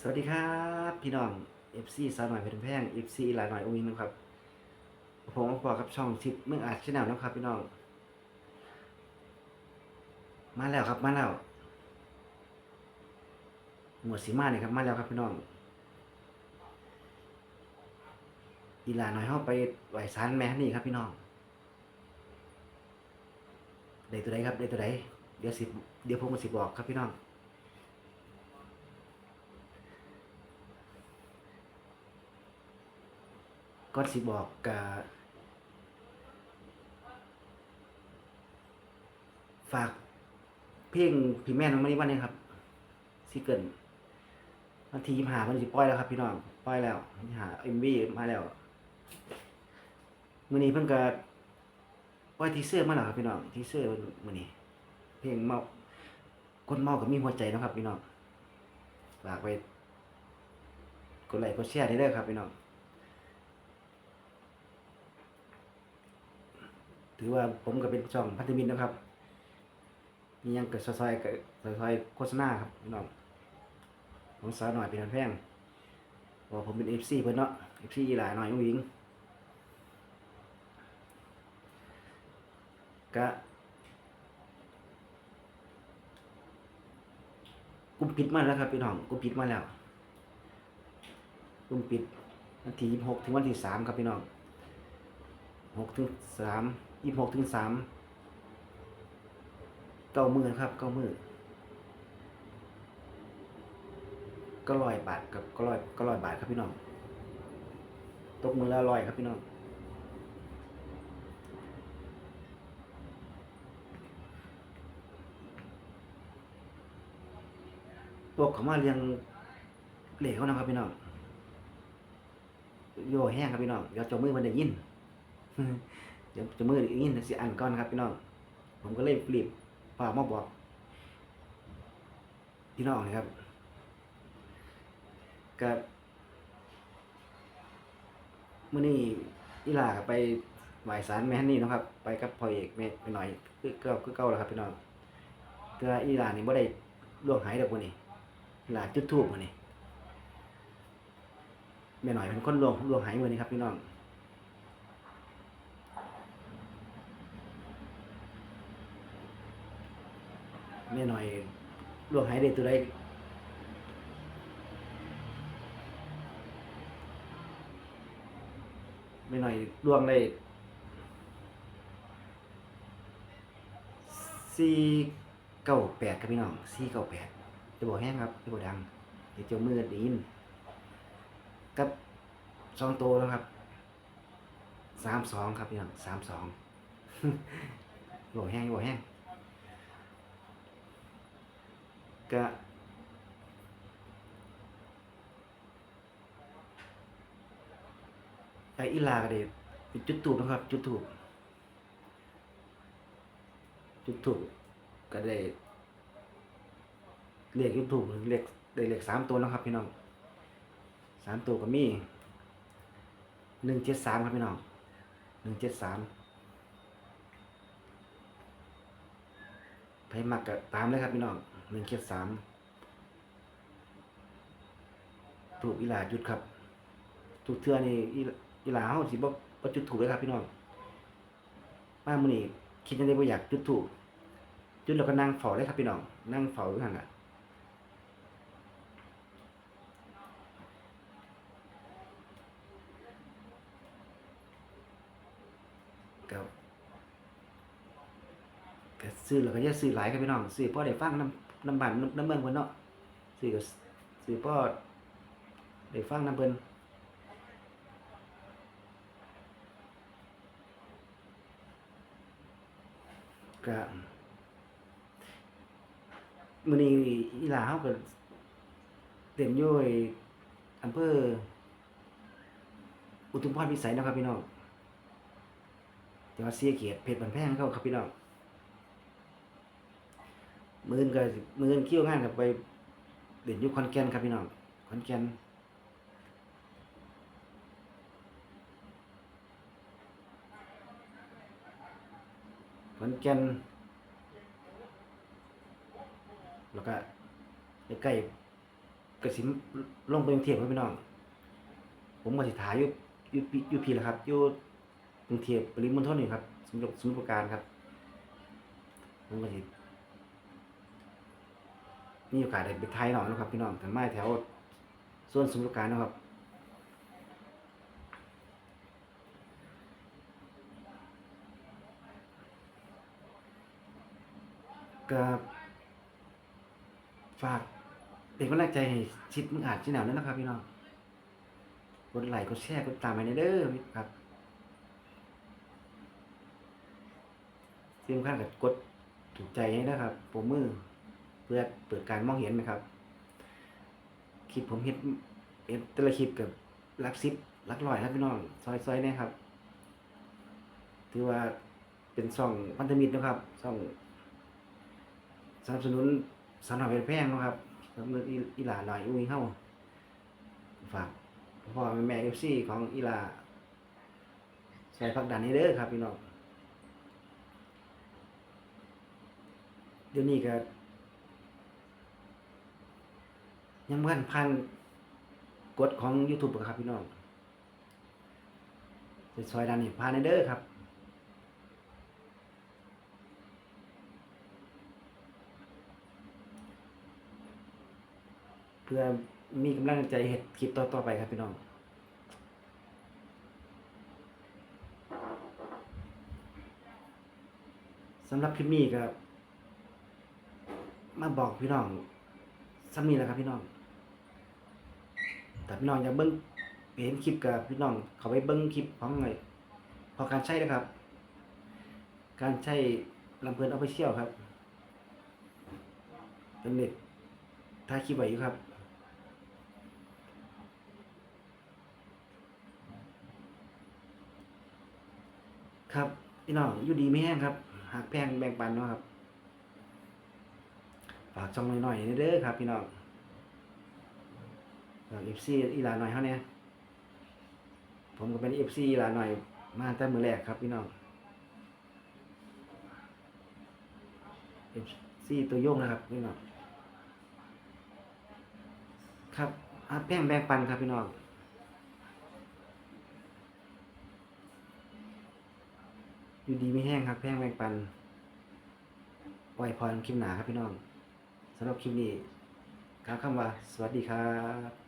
สวัสดีครับ พี่น้อง FC สาวหน่อยเพชรแพง FC หลายหน่อยอุ้งนะครับ ผมมาพอกับช่องทิปเมืองอาจชแนลนะครับ พี่น้อง มาแล้วครับมาแล้วหมวดสีมาเนี่ยครับมาแล้วครับพี่น้องอีหลาหน่อยเข้าไปไหวสารแม่นี่ครับพี่น้องได้ตัวใดครับได้ตัวใดเดี๋ยวสิเดี๋ยวผมมาสิบอกครับพี่น้อง ก็สิบอกกับฝากเพลงพี่แม่น้องมะลิวันนี้ครับซิเกิลวันที่ยี่หาวันสิปล่อยแล้วครับ พี่น้องปล่อยแล้วยี่หาเอ็มวีมาแล้วมือนี้เพิ่นก็ปล่อยทีเซอร์มาแล้วครับพี่น้องทีเซอร์มื้อนี้ เพลงเมาคนเมากับมีหัวใจนะครับ พี่น้องฝากไปกดไลค์กดแชร์ได้เด้อครับพี่น้อง ถือว่าผมก็เป็นช่องพัฒมินนะครับ มียังเกิดซอยๆกับซอยๆโฆษณาครับพี่น้องของสาวหน่อยเป็นแพงเพราะผมเป็นเอฟซีเพิ่นเนาะเอฟซีหลายหน่อยอุ้งอิงกะกุมปิดมาแล้วครับพี่น้องกุมปิดมาแล้วกุมปิดวันที่ยี่สิบหกถึงวันที่สามครับพี่น้องหกถึงสาม ยี่หกถึงสามเก้ามือครับเก้ามือก็ร้อยบาทกับก็ร้อยก็ร้อยบาทครับพี่น้องตกมือละร้อยครับพี่น้องพวกเขามาเรียงเหล็กเขานะครับพี่น้องโย่แห้งครับพี่น้องเดี๋ยวจามือมันได้ยิน ดี๋ยวจะมืออีกนิดสิอันก่อนครับพี่น้อง ผมก็เลยรีบฝากมาบอก พี่น้องนะครับกับมื่อนี้อีหลาไปไหวสารแม่นี่นะครับ ไปกับพ่อเอกแม่ไปหน่อยคือเก่าคือเก่าแล้วครับพี่น้องเพื่ออีหลานี่บ่ได้ล่วงหายดอกมื้อนี้อีหลาจุดทูบมื้อนี้แม่หน่อยเป็นคนล่วงล่วงหายมือนี้ครับพี่น้อง แม่หน่อยลวกหายได้ตัวใดแม่หน่อยลวงได้สี่เก้าแปดครับพี่น้องสี่เก้าแปดจะบอกแห้งครับจะบอกดังเดี๋ยวเจ้ามือด้ยินกับสองโตแล้วครับสามสองครับพี่น้องสามสองบอกแห้งบอกแห้ง ก็ไออีลาก็ได้เป็นจุดถูกนะครับ จุดถูกจุดถูกก็ได้เลขจุดถูกเลขได้เลขสามตัวแล้วครับพี่น้องสามตัวก็มีหนึ่งเจ็ดสามครับพี่น้องหนึ่งเจ็ดสามใครมักก็ตามเลยครับพี่น้อง หนึ่งเจ็ดสามถูกอีหลาจุดครับถูกเทือนี่อีหลาเฮาสิบ่บ่จุดถูกเลยครับพี่น้องมามื้อนี้คิดจังได๋บ่อยากจุดถูกจุดแล้วก็นั่งเฝ้าเลยครับพี่น้อง นั่งเฝ้าอยู่หั่นน่ะก็ซื้อแล้วก็อย่าซื้อหลายครับพี่น้องซื้อพอได้ฟังน้ำ น้ำบ้านน้ำเมืองเพิ่นเนาะซื้อก็ซื้อพอได้ฟังน้ำเพิ่นก็มื้อนี้อีหลาเฮาก็เต็มยู่อ้อำเภออุทุมพรพิสัยนะครับพี่น้องจังหวัดศรีสะเกษเพชรบันแพงเขาครับพี่น้อง มื่นก็มื่นคิ้วงานก็ไปเด่นอยู่ขอนแก่นครับพี่น้องขอนแก่นขอนแก่นแล้วก็ใกล้กระสินลงไปกรุงเทพครับพี่น้อง ผมก็สิถ่ายอยู่อยู่อยู่พีแหละครับอยู่กรุงเทพปริมณฑลนี่ครับสมุทรสมุทรปราการครับผมก็สิ มีโอกาสได้ไปไทยหน่อยนะครับ พี่น้องแต่ไม่แถวส่วนสมุทรการนะครับก็ฝากเป็นกำลังใจให้ชิดมึงอาจชิหนาวนั่นนะครับ พี่น้องกดไลค์กดแชร์กดตามไปในเด้อครับที่สำคัญกับกดถูกใจให้นะครับผมมือ เพื่อเปิดการมองเห็นนะครับคลิปผมเห็นเห็นแต่ละคลิปกับลักซิปลักลอยครับพี่น้องซอยๆเนี่ยครับ ถือว่าเป็นช่องพันธมิตรนะครับช่องสนับสนุนสำหรับเป็นแพงนะครับสำหรับอีอีหลาหน่อยอุ้ยเข้าฝากพ่อแม่เอฟซีของอีหลาใส่พักดันนี้เด้อครับพี่น้องเดี๋ยวนี้ก็ ยังเพื่อนพันกดของ YouTube อะครับพี่น้องจะซอยดันนี่พานเด้อครับเพื่อมีกำลังใจเห็ดคลิปต่อๆไปครับพี่น้อง สำหรับคลิปนี้ก็มาบอกพี่น้องซ้ำนี้แหละครับพี่น้อง แต่พี่น้องอยากเบิ้งเห็นคลิปกับพี่น้องเขาไปเบิ้งคลิปของไงพอการใช้นะครับ การใช้ลำเพลินออฟฟิเชี่ยลครับเป็นเน็ตถ่ายคลิปไว้อยู่ครับครับพี่น้องอยู่ดีไม่แห้งครับ หากแพงแบ่งปันเนาะครับ ฝากช่องหน่อยๆเด้อครับ พี่น้อง เอฟซีอีหลาหน่อยเขาเนี่ยผมก็เป็นเอฟซีอีหลาหน่อย มาแต่มือแรกครับพี่น้องเอฟซีตัวโยงนะครับพี่น้องครับหากแพงแบ่งปันครับพี่น้องอยู่ดีไม่แห้งครับแพงแบงปันไว้พรคลิปหนาครับพี่น้องสำหรับคลิปนี้กล่าวคำว่า สวัสดีครับ